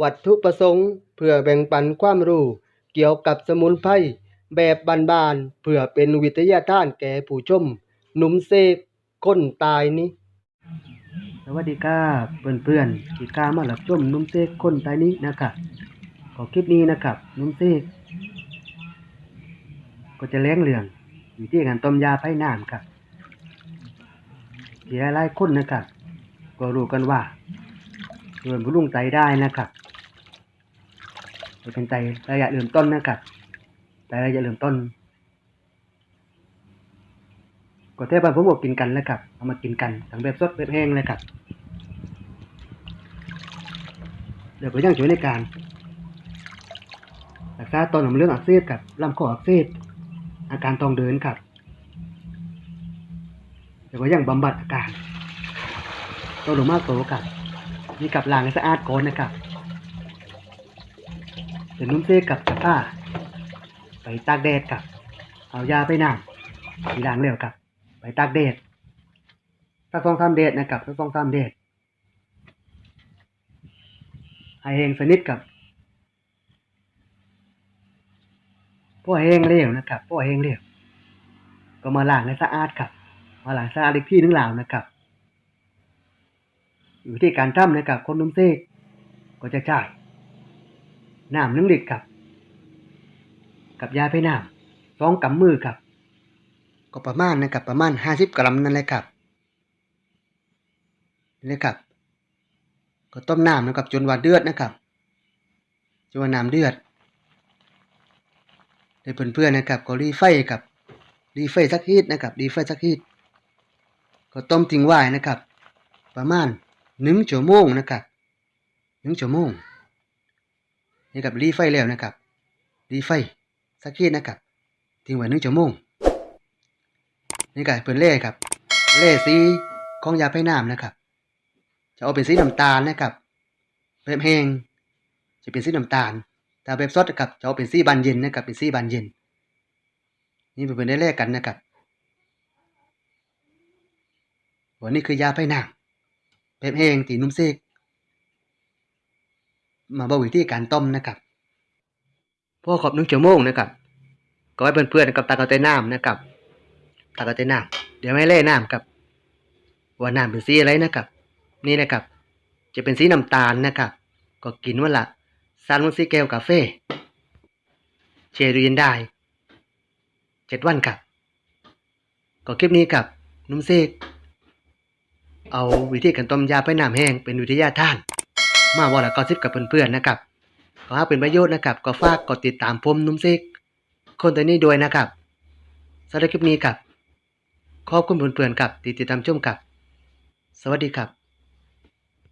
วัตถุประสงค์ เพื่อแบ่งปันความรู้เกี่ยวกับสมุนไพรแบบบานๆเพื่อเป็นวิทยาทานแก่ผู้ชม หนุ่มเสกคนตายนี้ สวัสดีครับเพื่อนๆที่กล้ามารับชมหนุ่มเสกคนตายนี้นะครับขอคลิปนี้นะครับหนุ่มเสกก็จะเลี้ยงเรื่องวิธีการต้มยาไผ่น้ำครับที่หลายๆคนนะครับก็รู้กันว่าเริ่มผู้ลุงไตได้นะครับ จะเป็นไตระยะเริ่มต้นนะครับไตระยะเริ่มต้นก็แทบบ้านผมบอกกินกันแล้วครับเอามากินกันทั้งแบบสดแบบแห้งเลยครับเดี๋ยวก็ยังช่วยในการรักษาต้นของเรื่องอักเสบกับลำคออักเสบอาการตองเดินครับเดี๋ยวก็ยังบำบัดอาการต้นหลงมากโตกับมีกับล้างให้สะอาดก่อนนะครับ เดี๋ยวนุ่มเซกับสผ้า ไปตากแดดกับ เอายาไปน้ำทีล้างเร็วกับ ไปตากแดดสักสองสามแดดนะครับสักสองสามแดดให้แห้งสนิทกับพวกแห้งเร็วนะครับพวกแห้งเร็วก็มาล้างให้สะอาดครับ มาล้างสะอาดอีกที่นึงแล้วนะครับวิธีการทำนะครับคนนุ่มเซกก็จะจ่าย น้ำหนึ่งลิตรครับ กับยาไปน้ำสองกำมือครับ ก็ประมาณนะครับประมาณห้าสิบกรัมนั่นแหละครับนี่ครับ ก็ต้มน้ำนะครับจนว่าเดือดนะครับจนว่าน้ำเดือดได้เพื่อนๆนะครับ ก็รีไฟครับรีไฟสักฮีดนะครับรีไฟสักฮีดก็ต้มทิ้งไว้นะครับ ประมาณหนึ่งชั่วโมงนะครับหนึ่งชั่วโมง นี่กับรีไฟแล้วนะครับรีไฟสักฮีดนะครับทิ้งไว้หนึ่งชั่วโมงนี่ก็เป็นเล่ครับ เล่สีของยาไผ่น้ำนะครับ จะเอาเป็นสีน้ำตาลนะครับแบบแห้งจะเป็นสีน้ำตาลแต่แบบสดนะครับจะเอาเป็นสีบานเย็นนะครับ เป็นสีบานเย็น นี่เป็นได้แลกกันนะครับวันนี้คือยาไผ่น้ำแบบแห้งตีนุ่มเซก มาบอกวิธีการต้มนะครับพอขอบนึ่งชั่วโมงนะครับก็ให้เพื่อนๆนะครับตากเอาแต่น้ำนะครับตากเอาแต่น้ำเดี๋ยวไม่เล่น้ำครับว่าน้ำเป็นสีอะไรนะครับ นี่นะครับ จะเป็นสีน้ำตาลนะครับ ก็กินวันละสามวันสีแก้วกาแฟเชดูเย็นได้เจ็ดวันครับ ก็คลิปนี้กับนุ่มเซกเอาวิธีการต้มยาไปน้ำแห้งเป็นวิทยาทาน มาว่าละก็ซิบกับเพื่อนๆนะครับขอให้เป็นประโยชน์นะครับ ก็ฝากกดติดตามผมนุ่มซิก คนตัวนี้ด้วยนะครับสำหรับคลิปนี้ครับขอบคุณเพื่อนๆครับที่ติดตามชมครับ สวัสดีครับ